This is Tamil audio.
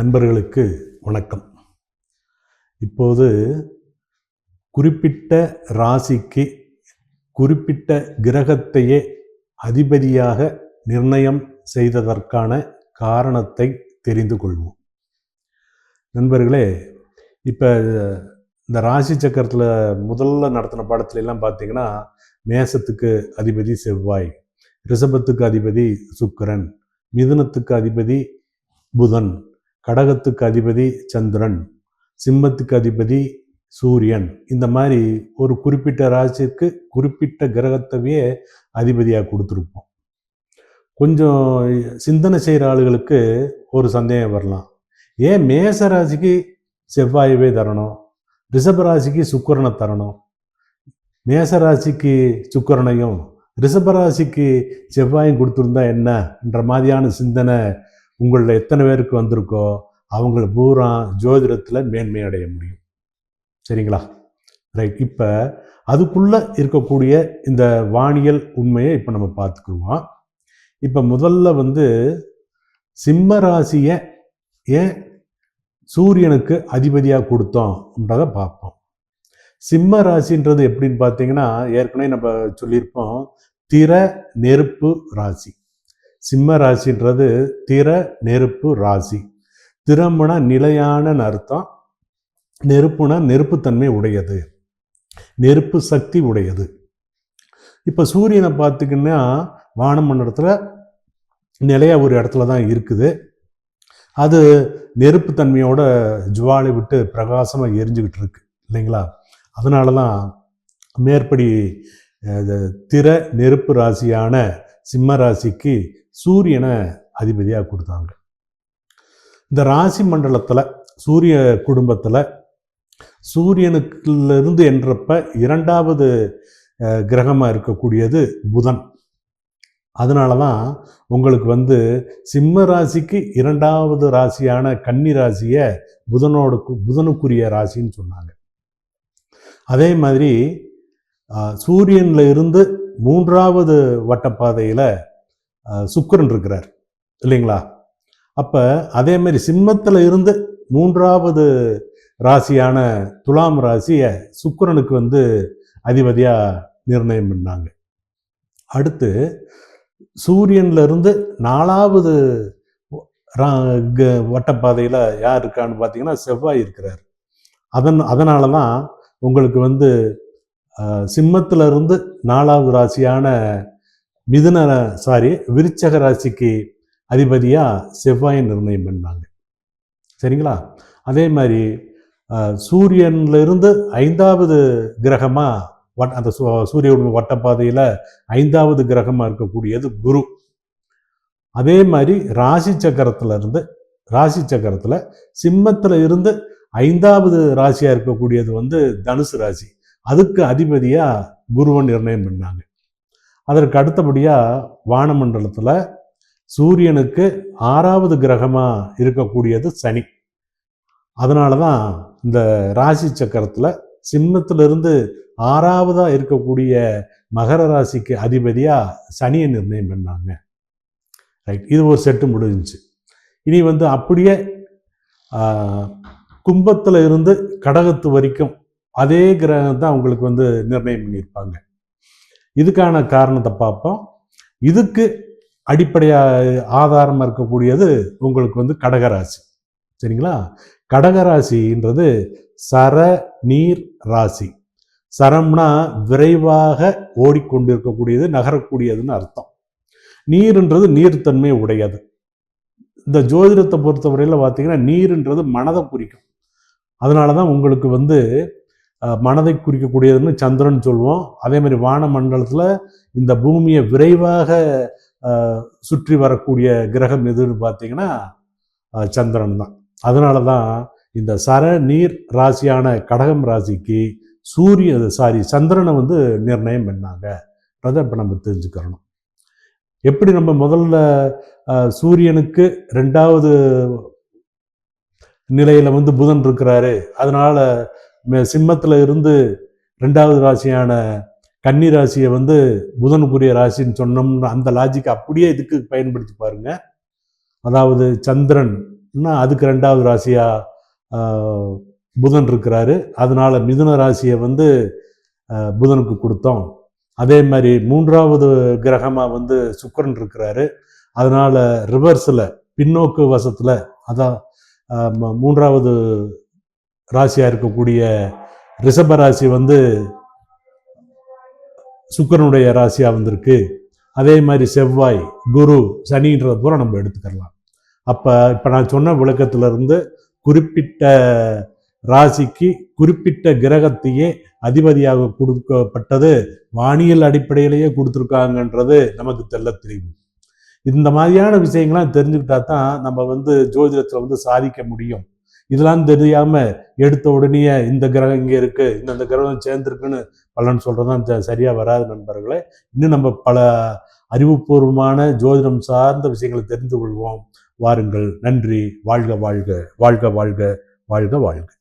நண்பர்களுக்கு வணக்கம். இப்போது குறிப்பிட்ட ராசிக்கு குறிப்பிட்ட கிரகத்தையே அதிபதியாக நிர்ணயம் செய்ததற்கான காரணத்தை தெரிந்து கொள்வோம். நண்பர்களே இப்போ இந்த ராசி சக்கரத்தில் முதல்ல நடத்தின பாடத்துல எல்லாம் பார்த்தீங்கன்னா மேசத்துக்கு அதிபதி செவ்வாய் ரிஷபத்துக்கு அதிபதி சுக்கிரன் மிதுனத்துக்கு அதிபதி புதன் கடகத்துக்கு அதிபதி சந்திரன் சிம்மத்துக்கு அதிபதி சூரியன். இந்த மாதிரி ஒரு குறிப்பிட்ட ராசிக்கு குறிப்பிட்ட கிரகத்தவையே அதிபதியாக கொடுத்துருப்போம். கொஞ்சம் சிந்தனை செய்கிற ஆளுகளுக்கு ஒரு சந்தேகம் வரலாம். ஏன் மேச ராசிக்கு செவ்வாயவே தரணும்? ரிஷப ராசிக்கு சுக்கரனை தரணும். மேச ராசிக்கு சுக்கரனையும் ரிஷப ராசிக்கு செவ்வாயும் கொடுத்துருந்தா என்னன்ற மாதிரியான சிந்தனை உங்களில் எத்தனை பேருக்கு வந்திருக்கோ அவங்கள பூரா ஜோதிடத்தில் மேன்மை அடைய முடியும். சரிங்களா? ரைட். இப்போ அதுக்குள்ளே இருக்கக்கூடிய இந்த வானியல் உண்மையை இப்போ நம்ம பார்த்துக்குருவோம் இப்போ முதல்ல வந்து சிம்ம ராசியை ஏன் சூரியனுக்கு அதிபதியாக கொடுத்தோம்ன்றதை பார்ப்போம். சிம்ம ராசின்றது எப்படின்னு பார்த்தீங்கன்னா ஏற்கனவே நம்ம சொல்லியிருப்போம் திற நெருப்பு ராசி. சிம்ம ராசின்றது திற நெருப்பு ராசி. திறம்புனா நிலையான அர்த்தம் நெருப்புனா நெருப்புத்தன்மை உடையது. நெருப்பு சக்தி உடையது. இப்போ சூரியனை பார்த்துக்கின்னா வானம் மண்டலத்தில் நிலையாக ஒரு இடத்துல தான் இருக்குது. அது நெருப்பு தன்மையோட ஜுவாலை விட்டு பிரகாசமாக எரிஞ்சுக்கிட்டு இருக்கு இல்லைங்களா? அதனால தான் மேற்படி திற நெருப்பு ராசியான சிம்ம ராசிக்கு சூரியனை அதிபதியாக கொடுத்தாங்க. இந்த ராசி மண்டலத்தில் சூரிய குடும்பத்தில் சூரியனுக்குலேருந்து என்றப்ப இரண்டாவது கிரகமாக இருக்கக்கூடியது புதன். அதனால தான் உங்களுக்கு வந்து சிம்ம ராசிக்கு இரண்டாவது ராசியான கன்னி ராசியை புதனோடு புதனுக்குரிய ராசின்னு சொன்னாங்க. அதே மாதிரி சூரியனில் இருந்து மூன்றாவது வட்டப்பாதையில் சுக்கரன் இருக்கிறார். இல்லைங்களா? அப்போ அதே மாதிரி சிம்மத்தில் இருந்து மூன்றாவது ராசியான துலாம் ராசியை சுக்கரனுக்கு வந்து அதிபதியாக நிர்ணயம் பண்ணாங்க. அடுத்து சூரியன்லேருந்து நாலாவது வட்டப்பாதையில் யார் இருக்கான்னு பார்த்தீங்கன்னா செவ்வாய் இருக்கிறார். அதன் அதனால தான் உங்களுக்கு வந்து சிம்மத்துல இருந்து நாலாவது ராசியான மிதுன சாரி விருச்சக ராசிக்கு அதிபதியாக செவ்வாயை நிர்ணயம் பண்ணாங்க. சரிங்களா? அதே மாதிரி சூரியன்ல இருந்து ஐந்தாவது கிரகமாக வட் அந்த சூரிய வட்டப்பாதையில் ஐந்தாவது கிரகமாக இருக்கக்கூடியது குரு. அதே மாதிரி ராசி சக்கரத்தில் இருந்து ராசி சக்கரத்தில் சிம்மத்தில் இருந்து ஐந்தாவது ராசியாக இருக்கக்கூடியது வந்து தனுசு ராசி. அதுக்கு அதிபதியாக குருவன் நிர்ணயம் பண்ணாங்க. அதற்கு அடுத்தபடியாக வானமண்டலத்தில் சூரியனுக்கு ஆறாவது கிரகமாக இருக்கக்கூடியது சனி. அதனால தான் இந்த ராசி சக்கரத்தில் சிம்மத்திலிருந்து ஆறாவதாக இருக்கக்கூடிய மகர ராசிக்கு அதிபதியாக சனியை நிர்ணயம் பண்ணாங்க. ரைட் இது ஒரு செட்டு முடிஞ்சிச்சு. இனி வந்து அப்படியே கும்பத்தில் இருந்து கடகத்து வரைக்கும் அதே கிரகம் தான் உங்களுக்கு வந்து நிர்ணயம் பண்ணியிருப்பாங்க. இதுக்கான காரணத்தை பார்ப்போம். இதுக்கு அடிப்படையாக ஆதாரமாக இருக்கக்கூடியது உங்களுக்கு வந்து கடகராசி. சரிங்களா? கடகராசின்றது சர நீர் ராசி. சரம்னா விரைவாக ஓடிக்கொண்டிருக்கக்கூடியது நகரக்கூடியதுன்னு அர்த்தம். நீர்ன்றது நீர்த்தன்மை உடையது. இந்த ஜோதிடத்தை பொறுத்தவரையில் பார்த்தீங்கன்னா நீர்ன்றது மனதை குறிக்கும். அதனால தான் உங்களுக்கு வந்து மனதை குறிக்கக்கூடியதுன்னு சந்திரன் சொல்லுவோம் அதே மாதிரி வான மண்டலத்தில் இந்த பூமியை விரைவாக சுற்றி வரக்கூடிய கிரகம் எதுன்னு பார்த்தீங்கன்னா சந்திரன் தான். அதனால தான் இந்த சர நீர் ராசியான கடகம் ராசிக்கு சூரிய சாரி சந்திரனை வந்து நிர்ணயம் பண்ணாங்க. அதை இப்போ நம்ம தெரிஞ்சுக்கிறணும். எப்படி நம்ம முதல்ல சூரியனுக்கு ரெண்டாவது நிலையில் வந்து புதன் இருக்கிறாரு அதனால சிம்மத்தில் இருந்து ரெண்டாவது ராசியான கன்னி ராசியை வந்து புதனுக்குரிய ராசின்னு சொன்னோம்னு அந்த லாஜிக் அப்படியே இதுக்கு பயன்படுத்தி பாருங்க. அதாவது சந்திரன் அதுக்கு ரெண்டாவது ராசியாக புதன் இருக்கிறாரு. அதனால மிதுன ராசியை வந்து புதனுக்கு கொடுத்தோம். அதே மாதிரி மூன்றாவது கிரகமாக வந்து சுக்கரன் இருக்கிறாரு. அதனால ரிவர்ஸில் பின்னோக்கு வசத்தில் அதான் மூன்றாவது ராசியா இருக்கக்கூடிய ரிஷப ராசி வந்து சுக்கிரனுடைய ராசியா வந்திருக்கு. அதே மாதிரி செவ்வாய் குரு சனின்றத பூரா நம்ம எடுத்துக்கலாம் அப்போ இப்போ நான் சொன்ன விளக்கத்திலிருந்து குறிப்பிட்ட ராசிக்கு குறிப்பிட்ட கிரகத்தையே அதிபதியாக கொடுக்கப்பட்டது வானியல் அடிப்படையிலேயே கொடுத்துருக்காங்கன்றது நமக்கு தெல்ல தெரியும். இந்த மாதிரியான விஷயங்கள்லாம் தெரிஞ்சுக்கிட்டா தான் நம்ம வந்து ஜோதிடத்தில் வந்து சாதிக்க முடியும். இதெல்லாம் தெரியாம எடுத்த உடனே இந்த கிரகம் இங்க இருக்கு இந்த கிரகம் சேர்ந்துருக்குன்னு பலன் சொல்றதுதான் சரியா வராது நண்பர்களே. இன்னும் நம்ம பல அறிவுபூர்வமான ஜோதிடம் சார்ந்த விஷயங்களை தெரிந்து கொள்வோம். வாருங்கள். நன்றி. வாழ்க வாழ்க. வாழ்க வாழ்க வாழ்க வாழ்க.